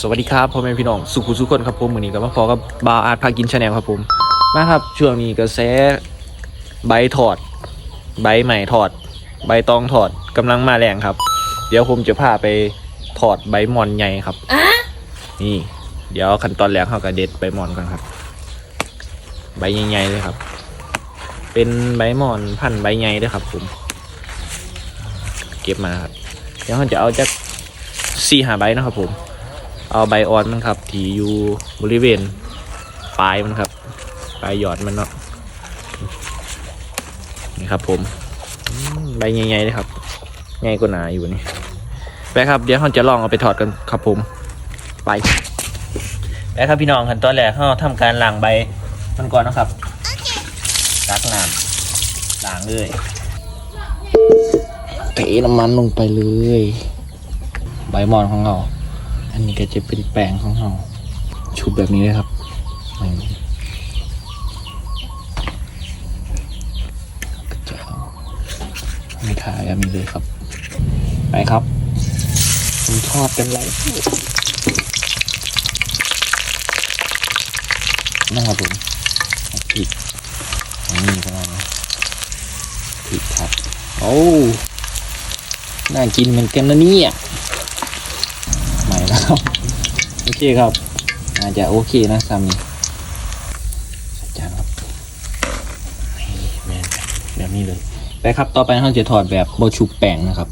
สวัสดีครับพ่อแม่พี่น้องสุขุสุขคนครับผมมือนี้ก็มาพอกับบาวอาร์ตพากินชาแนลครับผมมาครับช่วงนี้กระแสใบถอด ใบใหม่ถอด ใบตองถอดกำลังมาแรงครับ เดี๋ยวผมจะพาไปถอดใบหมอนใหญ่ครับนี่ เดี๋ยวขั้นตอนแรกเขากระเด็ดใบหมอนกันครับ ใบใหญ่ๆเลยครับ เป็นใบหมอนพันธุ์ใบใหญ่ด้วยครับ ผม เก็บมาครับเดี๋ยวเขาจะเอาจากสี่หาใบนะครับผม เอาใบอ่อนมันครับที่อยู่บริเวณปลายมันครับ ปลายหยอดมันเนาะนี่ครับ ผมอืมใบใหญ่ๆเลยครับใหญ่กว่าหนาอยู่นี่ไปครับเดี๋ยวเราจะลองเอาไปถอดกันครับผมไปไปครับพี่น้องขั้นตอนแรกเราทำการล้างใบมันก่อนนะครับล้างน้ำล้างเลยเทน้ำมันลงไปเลย ใบมอนของเรา อันนี้ก็จะเป็นแปลงของเราชุบแบบนี้เลยครับก็จะเอาไม่ขายแบบนี้เลยครับ ไปครับผมทอดกันไรนะครับผมเอาผิดนี่ก็ผิดครับ โอ้ น่ากินเหมือนกันนะเนี่ย ครับโอเคครับอาจจะโอเคนะซามีสัจจานครับแมนแบบนี้เลยไปครับต่อไปเราจะถอดแบบโบชุบแป้งนะครับ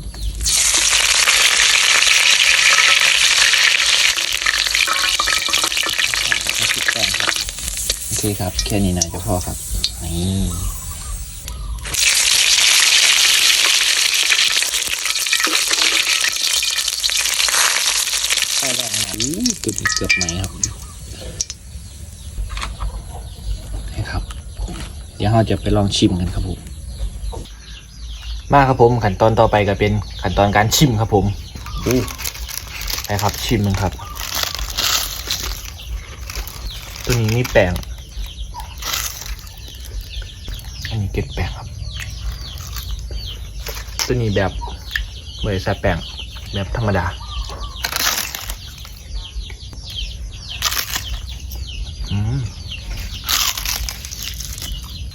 โอเคครับแค่นี้นะเจ้าพ่อครับนี่ใช่แล้ว นะอู้เกือบเกือบไหมครับนี่ครับ เดี๋ยวเราจะไปลองชิมกันครับผมมาครับผมขั้นตอนต่อไปก็เป็นขั้นตอนการชิมครับผมอู้ไปครับชิมมันครับ ตัวนี้มีแป้งอันนี้เก็บแป้งครับ ตัวนี้แบบบริษัทแป้งแบบธรรมดา อืม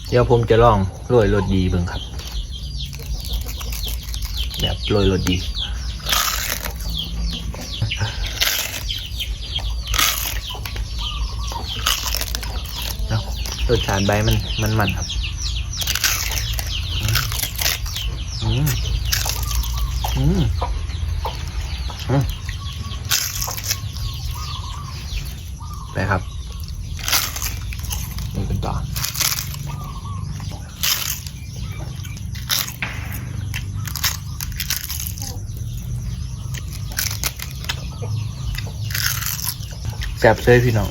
เดี๋ยวผมจะลองโรยรสดีเบิ่งครับ แบบโรยรสดี รสชาติใบมันมันมันครับอืมอืมอืมไปครับ ต่อ แซ่บเลยพี่น้อง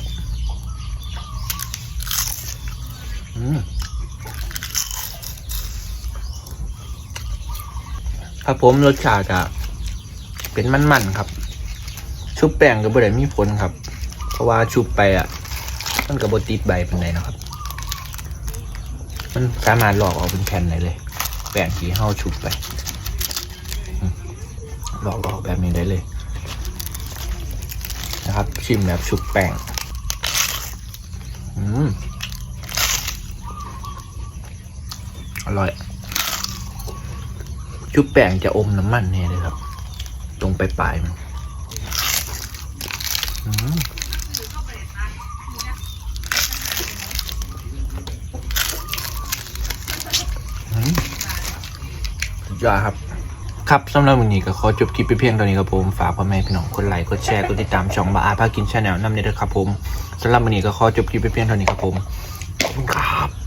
อืมครับผมรสชาติอะเป็นมันๆครับ ชุบแป้งก็บ่ได้มีผลครับ เพราะว่าชุบไปอะ มันก็บ่ติดใบเป็นไรนะครับ มันสามารถหลอกออกเป็นแผ่นได้เลย แป้งที่เฮาชุบไปหลอกออกแบบนี้ได้เลย นะครับ ชิมแบบชุบแป้งอืมอร่อย ชุบแป้งจะอมน้ำมันแน่เลยครับ ตรงปลายๆมันอืมอืมสุด ยอดครับ ครับสำหรับวันนี้ก็ขอจบคลิปไปเพียงเท่านี้ครับผม ฝากพ่อแม่พี่น้องคนไลค์กดแชร์กดติดตามช่องบาอาพากินชาแนลน้ำเนี่ยด้วยครับผมสำหรับวันนี้ก็ขอจบคลิปไปเพียงเท่านี้ครับผมขอบคุณครับ